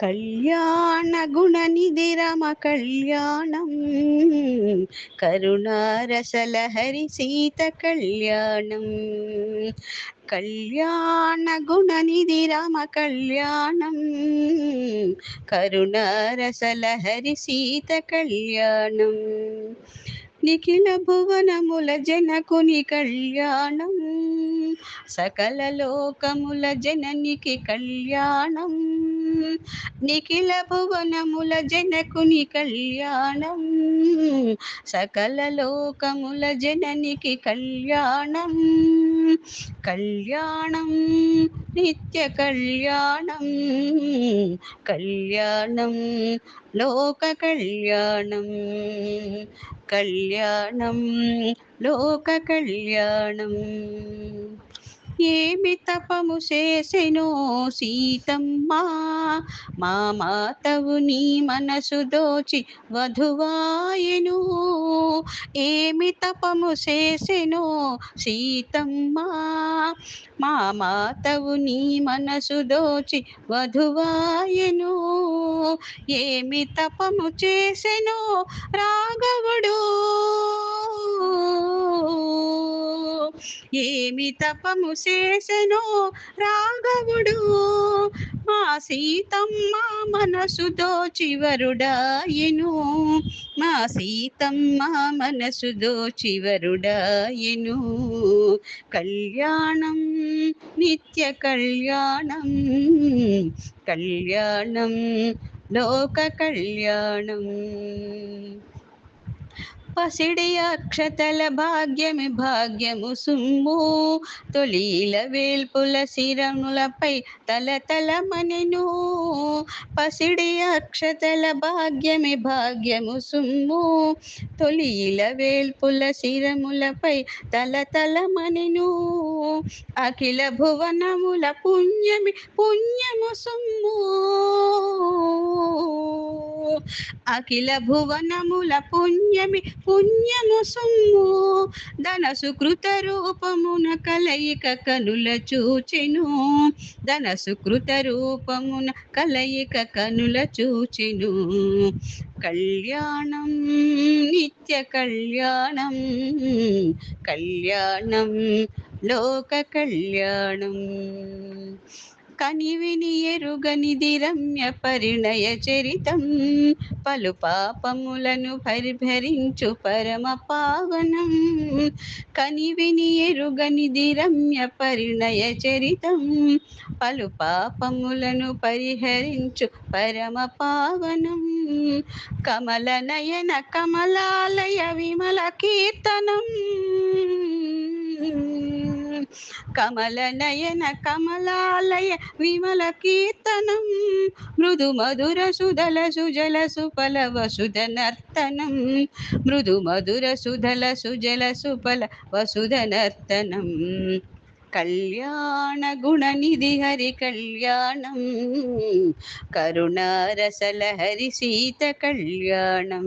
కళ్యాణ గుణనిధి రమ కళ్యాణం. కరుణారసలహరి సీత కళ్యాణం. కళ్యాణ గుణనిధి రమ కళ్యాణం. కరుణారసలహరి సీత కళ్యాణం. నిఖిల భువనముల జనకుని కళ్యాణం. సకల లోకముల జననికి కళ్యాణం. నిఖిల భువనముల జనకుని కళ్యాణం సకల లోకముల జననికి కళ్యాణం కళ్యాణం నిత్య కళ్యాణం కళ్యాణం లోక కళ్యాణం కళ్యాణం లోక కళ్యాణం ఏమి తపము చేసెనో సీతమ్మ? మా మాతవు నీ మనసు దోచి వధువాయను. ఏమి తపము చేసెనో సీతమ్మ? మా మాతవు నీ మనసు దోచి వధువాయను. ఏమి తపము చేసెనో రాఘవుడు. ఏమి తపము చేసెనో రాఘవుడు? మా సీతమ్మ మనసుతో చివరుడాయను. మా సీతమ్మ మనసుతో చివరుడాయను. కళ్యాణం నిత్య కళ్యాణం కళ్యాణం లోక కళ్యాణం. పసిడి అక్షతల భాగ్యమి భాగ్యము సుమ్ము. తొలీల వేల్పుల శిరములపై తల తల మనెను పసిడి అక్షతల భాగ్యమి భాగ్యము సుమ్ము. తొలీల వేల్పుల శిరములపై తల తల మనెను అఖిల భువనముల పుణ్యమి పుణ్యము సుమ్ము. అఖిల భువనముల పుణ్యమి పుణ్యము సుమ్ము. ధన సుకృత రూపమున కలయిక కనుల చూచెను. ధన సుకృత రూపమున కలయిక కనుల చూచెను. కళ్యాణం నిత్య కళ్యాణం. కళ్యాణం లోక కళ్యాణం. కనివిని ఎరుగనిది రమ్య పరిణయ చరితం పలు పాపములను పరిభరించు పరమ పావనం కనివిని ఎరుగనిది రమ్య పరిణయ చరితం పలు పాపములను పరిహరించు పరమ పావనం కమల నయన కమలాలయ విమల కీర్తనం. కమల నయన కమలాలయ విమల కీర్తనం మృదు మధుర సుధల సుజల సుఫల వసుధ నర్తనం మృదు మధుర సుధల సుజల సుఫల వసుధ నర్తనం. కళ్యాణ గుణనిధి హరి కళ్యాణం కరుణారసల హరి సీత కళ్యాణం.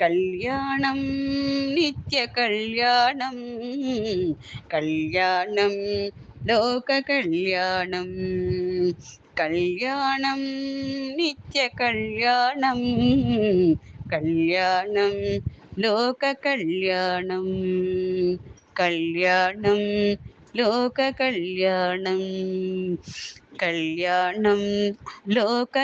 కళ్యాణం సకల లోకముల జననికి కళ్యాణం నిఖిల భువనముల జనకుని కళ్యాణం సకల లోకముల జననికి కళ్యాణం కళ్యాణం నిత్య కళ్యాణం కళ్యాణం లోక